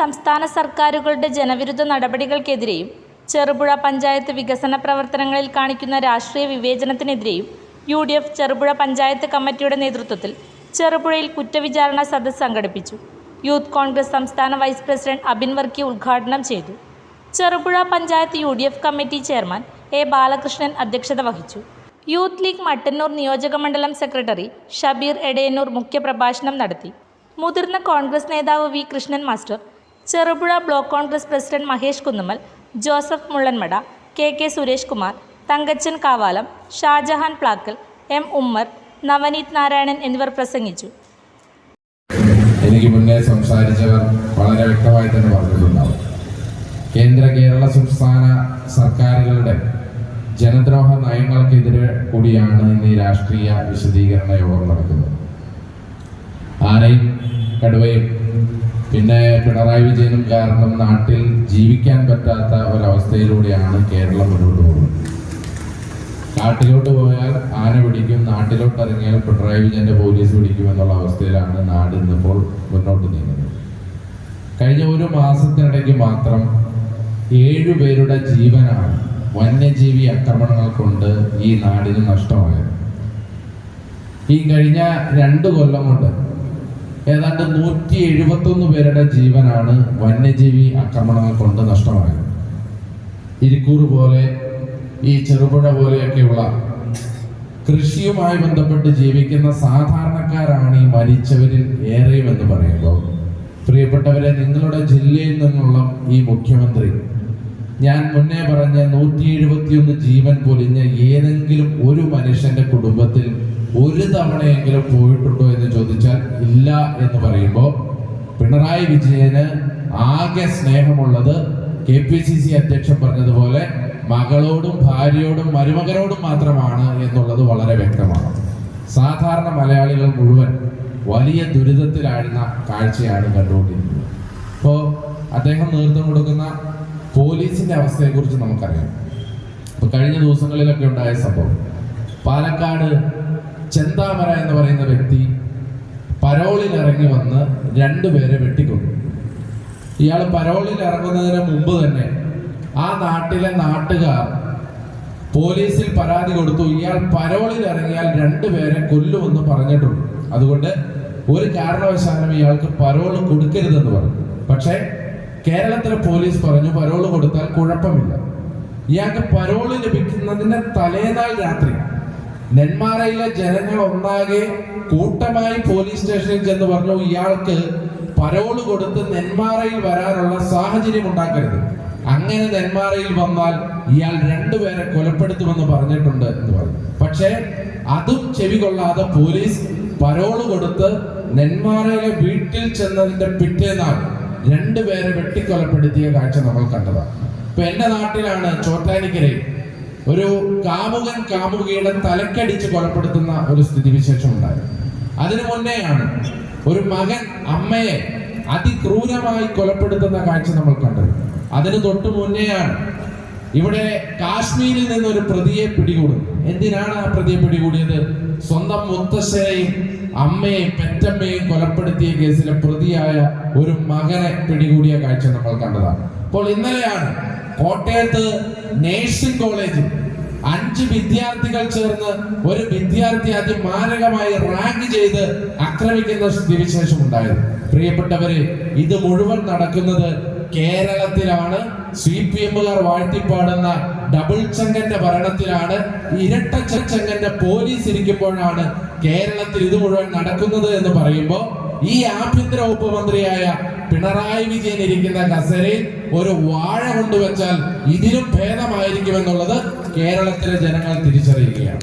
സംസ്ഥാന സർക്കാരുകളുടെ ജനവിരുദ്ധ നടപടികൾക്കെതിരെയും ചെറുപുഴ പഞ്ചായത്ത് വികസന പ്രവർത്തനങ്ങളിൽ കാണിക്കുന്ന രാഷ്ട്രീയ വിവേചനത്തിനെതിരെയും U D F Cherupuzha panchayat കമ്മിറ്റിയുടെ നേതൃത്വത്തിൽ ചെറുപുഴയിൽ കുറ്റവിചാരണ സദസ് സംഘടിപ്പിച്ചു. യൂത്ത് കോൺഗ്രസ് സംസ്ഥാന വൈസ് പ്രസിഡന്റ് അബിൻ വർക്കി ഉദ്ഘാടനം ചെയ്തു. Cherupuzha panchayat U D F committee chairman A Balakrishnan അധ്യക്ഷത വഹിച്ചു. യൂത്ത് ലീഗ് മട്ടന്നൂർ നിയോജകമണ്ഡലം സെക്രട്ടറി ഷബീർ എടയന്നൂർ മുഖ്യപ്രഭാഷണം നടത്തി. മുതിർന്ന കോൺഗ്രസ് നേതാവ് V Krishnan master Cherupuzha block Congress president Mahesh Kunnummal Joseph Mullanmada K K Suresh Kumar Thankachan Kavalam Shajahan Plakkal M Ummer Navaneeth Narayanan എന്നിവർ പ്രസംഗിച്ചു. എനിക്ക് മുന്നേ സംസാരിച്ചവർ വളരെ വ്യക്തമായി തന്നെ പറഞ്ഞിട്ടുണ്ടാവും. കേന്ദ്ര കേരള സംസ്ഥാന സർക്കാരുകളുടെ ജനദ്രോഹ നയങ്ങൾക്കെതിരെ കൂടിയാണ് ഇന്ന് ഈ രാഷ്ട്രീയ വിശദീകരണ യോഗം നടക്കുന്നത്. ആനയും കടുവയും പിന്നെ പിണറായി വിജയനും കാരണം നാട്ടിൽ ജീവിക്കാൻ പറ്റാത്ത ഒരവസ്ഥയിലൂടെയാണ് കേരളം മുന്നോട്ട് പോകുന്നത്. നാട്ടിലോട്ട് പോയാൽ ആന പിടിക്കും നാട്ടിലോട്ട് ഇറങ്ങിയാൽ പിണറായി വിജയന്റെ പോലീസ് പിടിക്കും എന്നുള്ള അവസ്ഥയിലാണ് നാട് ഇന്നിപ്പോൾ മുന്നോട്ട് നീങ്ങുന്നത്. കഴിഞ്ഞ ഒരു മാസത്തിനിടയ്ക്ക് മാത്രം ഏഴു പേരുടെ ജീവനാണ് വന്യജീവി ആക്രമണങ്ങൾ കൊണ്ട് ഈ നാടിന് നഷ്ടമായത്. ഈ കഴിഞ്ഞ രണ്ട് കൊല്ലം കൊണ്ട് ഏതാണ്ട് നൂറ്റി എഴുപത്തൊന്ന് പേരുടെ ജീവനാണ് വന്യജീവി ആക്രമണങ്ങൾ കൊണ്ട് നഷ്ടമായത്. ഇരിക്കൂർ പോലെ ഈ ചെറുപുഴ പോലെയൊക്കെയുള്ള കൃഷിയുമായി ബന്ധപ്പെട്ട് ജീവിക്കുന്ന സാധാരണക്കാരാണ് ഈ മരിച്ചവരിൽ ഏറെയും എന്ന് പറയുമ്പോൾ. പ്രിയപ്പെട്ടവരെ നിങ്ങളുടെ ജില്ലയിൽ നിന്നുള്ള ഈ മുഖ്യമന്ത്രി ഞാൻ മുന്നേ പറഞ്ഞ നൂറ്റി എഴുപത്തിയൊന്ന് ജീവൻ പൊലിഞ്ഞ ഏതെങ്കിലും ഒരു മനുഷ്യന്റെ കുടുംബത്തിൽ ഒരു തവണയെങ്കിലും പോയിട്ടുണ്ടോ എന്ന് ചോദിച്ചാൽ ഇല്ല എന്ന് പറയുമ്പോൾ പിണറായി വിജയന് ആകെ സ്നേഹമുള്ളത് കെ പി സി സി അധ്യക്ഷൻ പറഞ്ഞതുപോലെ മകളോടും ഭാര്യയോടും മരുമകനോടും മാത്രമാണ് എന്നുള്ളത് വളരെ വ്യക്തമാണ്. സാധാരണ മലയാളികൾ മുഴുവൻ വലിയ ദുരിതത്തിലായിരുന്ന കാഴ്ചയാണ് കണ്ടുകൊണ്ടിരിക്കുന്നത്. ഇപ്പോൾ അദ്ദേഹം നേതൃത്വം കൊടുക്കുന്ന പോലീസിന്റെ അവസ്ഥയെക്കുറിച്ച് നമുക്കറിയാം. ഇപ്പോൾ കഴിഞ്ഞ ദിവസങ്ങളിലൊക്കെ ഉണ്ടായ സംഭവം. പാലക്കാട് ചെന്താമര എന്ന് പറയുന്ന വ്യക്തി പരോളിൽ ഇറങ്ങി വന്ന് രണ്ടുപേരെ വെട്ടിക്കൊന്നു. ഇയാൾ പരോളിൽ ഇറങ്ങുന്നതിന് മുമ്പ് തന്നെ ആ നാട്ടിലെ നാട്ടുകാർ പോലീസിൽ പരാതി കൊടുത്തു. ഇയാൾ പരോളിൽ ഇറങ്ങിയാൽ രണ്ടുപേരെ കൊല്ലുമെന്ന് പറഞ്ഞിട്ടുണ്ട്. അതുകൊണ്ട് ഒരു കാരണവശാലും ഇയാൾക്ക് പരോൾ കൊടുക്കരുതെന്ന് പറഞ്ഞു. പക്ഷേ കേരളത്തിലെ പോലീസ് പറഞ്ഞു പരോൾ കൊടുത്താൽ കുഴപ്പമില്ല. ഇയാൾക്ക് പരോൾ ലഭിക്കുന്നതിന്റെ തലേനാൾ രാത്രി നെന്മാറയിലെ ജനങ്ങൾ ഒന്നാകെ കൂട്ടമായി പോലീസ് സ്റ്റേഷനിൽ ചെന്ന് പറഞ്ഞു ഇയാൾക്ക് പരോൾ കൊടുത്ത് നെന്മാറയിൽ വരാനുള്ള സാഹചര്യം ഉണ്ടാക്കരുത്. അങ്ങനെ നെന്മാറയിൽ വന്നാൽ ഇയാൾ രണ്ടുപേരെ കൊലപ്പെടുത്തുമെന്ന് പറഞ്ഞിട്ടുണ്ട് എന്ന് പറഞ്ഞു. പക്ഷേ അതും ചെവി കൊള്ളാതെ പോലീസ് പരോൾ കൊടുത്ത് നെന്മാറയിലെ വീട്ടിൽ ചെന്നതിന്റെ പിറ്റേന്നാൾ രണ്ടുപേരെ വെട്ടിക്കൊലപ്പെടുത്തിയ കാഴ്ച നമ്മൾ കണ്ടതാണ്. ഇപ്പൊ എന്റെ നാട്ടിലാണ് ചോറ്റാനിക്കരയിൽ ഒരു കാമുകൻ കാമുകിയുടെ തലക്കടിച്ച് കൊലപ്പെടുത്തുന്ന ഒരു സ്ഥിതിവിശേഷം ഉണ്ടായിരുന്നു അതിനു മുന്നേയാണ് ഒരു മകൻ അമ്മയെ അതിക്രൂരമായി കൊലപ്പെടുത്തുന്ന കാഴ്ച നമ്മൾ കണ്ടത്. അതിന് തൊട്ടു മുന്നേയാണ് ഇവിടെ കാശ്മീരിൽ നിന്ന് ഒരു പ്രതിയെ പിടികൂടും എന്തിനാണ് ആ പ്രതിയെ പിടികൂടിയത്? സ്വന്തം മുത്തശ്ശനെയും അമ്മയെയും പെറ്റമ്മയെയും കൊലപ്പെടുത്തിയ കേസിലെ പ്രതിയായ ഒരു മകനെ പിടികൂടിയ കാഴ്ച നമ്മൾ കണ്ടതാണ്. അപ്പോൾ ഇന്നലെയാണ് കോട്ടയത്ത് നേഴ്സിംഗ് കോളേജിൽ അഞ്ച് വിദ്യാർത്ഥികൾ ചേർന്ന് ഒരു വിദ്യാർത്ഥി അതിമാരകമായി റാങ്ക് ചെയ്ത് ആക്രമിക്കുന്ന സ്ഥിതിവിശേഷം ഉണ്ടായിരുന്നു പ്രിയപ്പെട്ടവര് ഇത് മുഴുവൻ നടക്കുന്നത് കേരളത്തിലാണ്. സി പി എമ്മുകാർ വാഴ്ത്തിപ്പാടുന്ന ഡബിൾ ചെങ്കന്റെ ഭരണത്തിലാണ്. ഇരട്ട ചെങ്കന്റെ പോലീസ് ഇരിക്കുമ്പോഴാണ് കേരളത്തിൽ ഇത് മുഴുവൻ നടക്കുന്നത് എന്ന് പറയുമ്പോൾ ഈ ആഭ്യന്തര ഉപമന്ത്രിയായ മന്ത്രിയായ പിണറായി വിജയൻ ഇരിക്കുന്ന കസേരയിൽ ഒരു വാഴ കൊണ്ടുവച്ചാൽ ഇതിലും ഭേദമായിരിക്കുമെന്നുള്ളത് കേരളത്തിലെ ജനങ്ങൾ തിരിച്ചറിയുകയാണ്.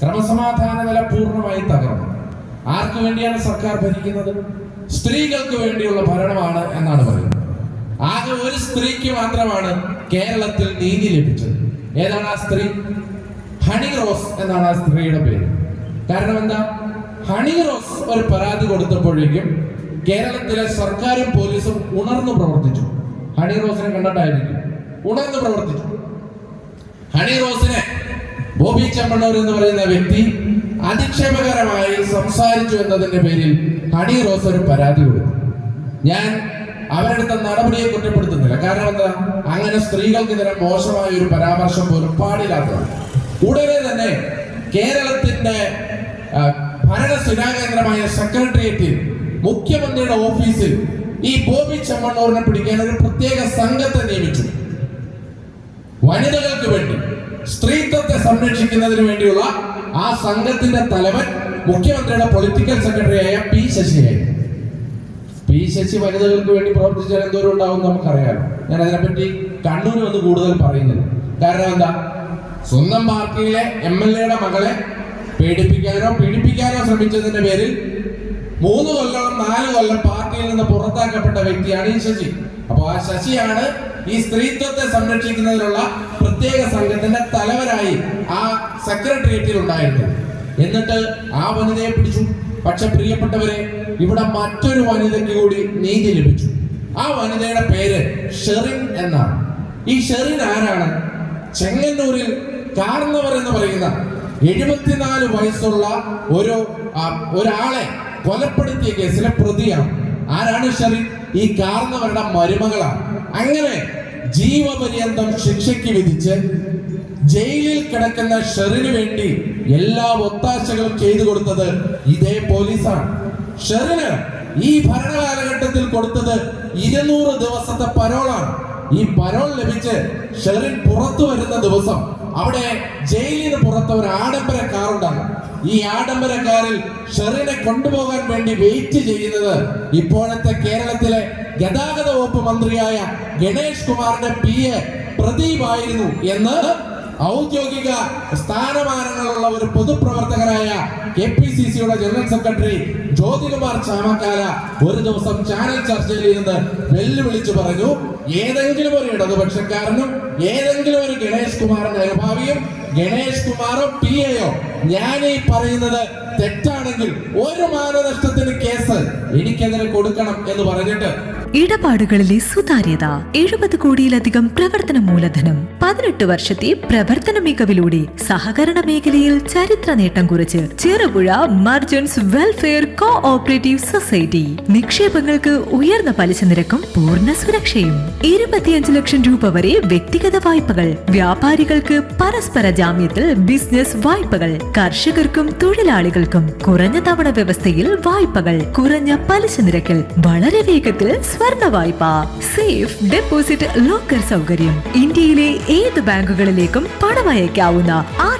ക്രമസമാധാന നില പൂർണമായി തകർന്നു. ആർക്കു വേണ്ടിയാണ് സർക്കാർ ഭരിക്കുന്നത്? സ്ത്രീകൾക്ക് വേണ്ടിയുള്ള ഭരണമാണ് എന്നാണ് പറയുന്നത്. ആകെ ഒരു സ്ത്രീക്ക് മാത്രമാണ് കേരളത്തിൽ നീതി ലഭിച്ചത്. ഏതാണ് ആ സ്ത്രീ? ഹണി റോസ് എന്നാണ് ആ സ്ത്രീയുടെ പേര്. കാരണം എന്താ? ഹണി റോസ് ഒരു പരാതി കൊടുത്തപ്പോഴേക്കും കേരളത്തിലെ സർക്കാരും പോലീസും ഉണർന്നു പ്രവർത്തിച്ചു. ഹണി റോസിനെ കണ്ടിട്ടായിരിക്കും. ഉണർന്നു പ്രവർത്തിച്ചു. ഹണി റോസിനെ ബോബി ചെമ്മണ്ണൂർ എന്ന് പറയുന്ന വ്യക്തി അധിക്ഷേപകരമായി സംസാരിച്ചു എന്നതിന്റെ പേരിൽ ഹണി റോസ് ഒരു പരാതി കൊടുത്തു. ഞാൻ അവരെടുത്ത നടപടിയെ കുറ്റപ്പെടുത്തുന്നില്ല. കാരണം എന്താ? അങ്ങനെ സ്ത്രീകൾക്കെതിരെ മോശമായ ഒരു പരാമർശം പോലും പാടില്ലാത്തതാണ്. ഉടനെ തന്നെ കേരളത്തിന്റെ ഭരണ സ്ഥിരാകേന്ദ്രമായ കേന്ദ്രമായ സെക്രട്ടേറിയറ്റിൽ മുഖ്യമന്ത്രിയുടെ ഓഫീസിൽ ഈ ബോബി ചെമ്മണ്ണൂറിനെ പിടിക്കാൻ ഒരു പ്രത്യേക സംഘത്തെ നിയമിച്ചു. വനിതകൾക്ക് വേണ്ടി സ്ത്രീത്വത്തെ സംരക്ഷിക്കുന്നതിന് വേണ്ടിയുള്ള ആ സംഘത്തിന്റെ തലവൻ മുഖ്യമന്ത്രിയുടെ പൊളിറ്റിക്കൽ സെക്രട്ടറിയായ പി ശശിയായിരുന്നു പി ശശി വനിതകൾക്ക് വേണ്ടി പ്രവർത്തിച്ചാൽ എന്തോരം ഉണ്ടാവും നമുക്കറിയാം. ഞാൻ അതിനെപ്പറ്റി കണ്ണൂർ വന്ന് കൂടുതൽ പറയുന്നില്ല കാരണം എന്താ? സ്വന്തം പാർട്ടിയിലെ എം എൽ എയുടെ മകളെ പീഡിപ്പിക്കാനോ പീഡിപ്പിക്കാനോ ശ്രമിച്ചതിന്റെ പേരിൽ മൂന്ന് കൊല്ലം നാല് കൊല്ലം പാർട്ടിയിൽ നിന്ന് പുറത്താക്കപ്പെട്ട വ്യക്തിയാണ് ഈ ശശി. അപ്പോൾ ആ ശശിയാണ് ഈ സ്ത്രീത്വത്തെ സംരക്ഷിക്കുന്നതിനുള്ള പ്രത്യേക സംഘത്തിന്റെ തലവരായി ആ സെക്രട്ടേറിയറ്റിൽ ഉണ്ടായിരുന്നത്. എന്നിട്ട് ആ വനിതയെ പിടിച്ചു. പക്ഷെ പ്രിയപ്പെട്ടവരെ ഇവിടെ മറ്റൊരു വനിതയ്ക്ക് കൂടി നീതി ലഭിച്ചു. ആ വനിതയുടെ പേര് ഷെറിൻ എന്നാണ്. ഈ ഷെറിൻ ആരാണ്? ചെങ്ങന്നൂരിൽ കാർന്നവർ എന്ന് പറയുന്ന എഴുപത്തിനാല് വയസ്സുള്ള ഒരു ഒരാളെ കൊലപ്പെടുത്തിയ കേസിലെ പ്രതിയാണ്. ആരാണ് ഷെറിൻ ഈ കാർന്നവരുടെ മരുമകളാണ്. അങ്ങനെ ജീവപര്യന്തം ശിക്ഷയ്ക്ക് വിധിച്ച് ജയിലിൽ കിടക്കുന്ന ഷെറിന് വേണ്ടി എല്ലാ ഒത്താശകളും ചെയ്തു കൊടുത്തത് ഇതേ പോലീസാണ്. ഷെറിന് ഈ ഭരണകാലഘട്ടത്തിൽ കൊടുത്തത് ഇരുന്നൂറ് ദിവസത്തെ പരോളാണ്. ഈ പരോൾ ലഭിച്ച് ഷെറിൻ പുറത്തു വരുന്ന ദിവസം അവിടെ ജയിലിന് പുറത്ത് ഒരു ആഡംബര കാർ ഉണ്ടാകും ഈ ആഡംബരക്കാരിൽ ഷെറിനെ കൊണ്ടുപോകാൻ വേണ്ടി വെയിറ്റ് ചെയ്യുന്നത് ഇപ്പോഴത്തെ കേരളത്തിലെ ഗതാഗത വകുപ്പ് മന്ത്രിയായ ഗണേഷ് കുമാറിന്റെ പി എ പ്രദീപ് ആയിരുന്നു എന്ന് ഔദ്യോഗിക സ്ഥാനമാനങ്ങളുള്ള ഒരു പൊതുപ്രവർത്തകനായ കെ പി സി സിയുടെ ജനറൽ സെക്രട്ടറി ജ്യോതികുമാർ ചാമക്കാല ഒരു ദിവസം ചാനൽ ചർച്ചയിൽ ഇരുന്ന് വെല്ലുവിളിച്ചു പറഞ്ഞു ഏതെങ്കിലും ഒരു ഇടതുപക്ഷക്കാരനും ഏതെങ്കിലും ഒരു ഗണേഷ് കുമാറിന്റെ അനുഭാവിയും ഗണേഷ് കുമാറോ പി എയോ ഞാൻ ഈ പറയുന്നത് തെറ്റാണെങ്കിൽ ഒരു മാനനഷ്ടത്തിന് കേസ് എനിക്കെതിരെ കൊടുക്കണം എന്ന് പറഞ്ഞിട്ട് ഇടപാടുകളിലെ സുതാര്യത എഴുപത് കോടിയിലധികം പ്രവർത്തന മൂലധനം പതിനെട്ട് വർഷത്തെ പ്രവർത്തന മികവിലൂടെ സഹകരണ മേഖലയിൽ ചരിത്ര നേട്ടം കുറിച്ച് Cherupuzha merchants welfare co operative society. നിക്ഷേപങ്ങൾക്ക് ഉയർന്ന പലിശ നിരക്കും പൂർണ സുരക്ഷയും. ഇരുപത്തിയഞ്ച് ലക്ഷം രൂപ വരെ വ്യക്തിഗത വായ്പകൾ വ്യാപാരികൾക്ക് പരസ്പര ജാമ്യത്തിൽ ബിസിനസ് വായ്പകൾ കർഷകർക്കും തൊഴിലാളികൾക്കും കുറഞ്ഞ തവണ വ്യവസ്ഥയിൽ വായ്പകൾ കുറഞ്ഞ പലിശ നിരക്കിൽ വളരെ വേഗത്തിൽ സ്വർണ വായ്പ. സേഫ് ഡെപ്പോസിറ്റ് ലോക്കർ സൗകര്യം. ഇന്ത്യയിലെ ഏത് ബാങ്കുകളിലേക്കും പണം അയക്കാവുന്ന ആർ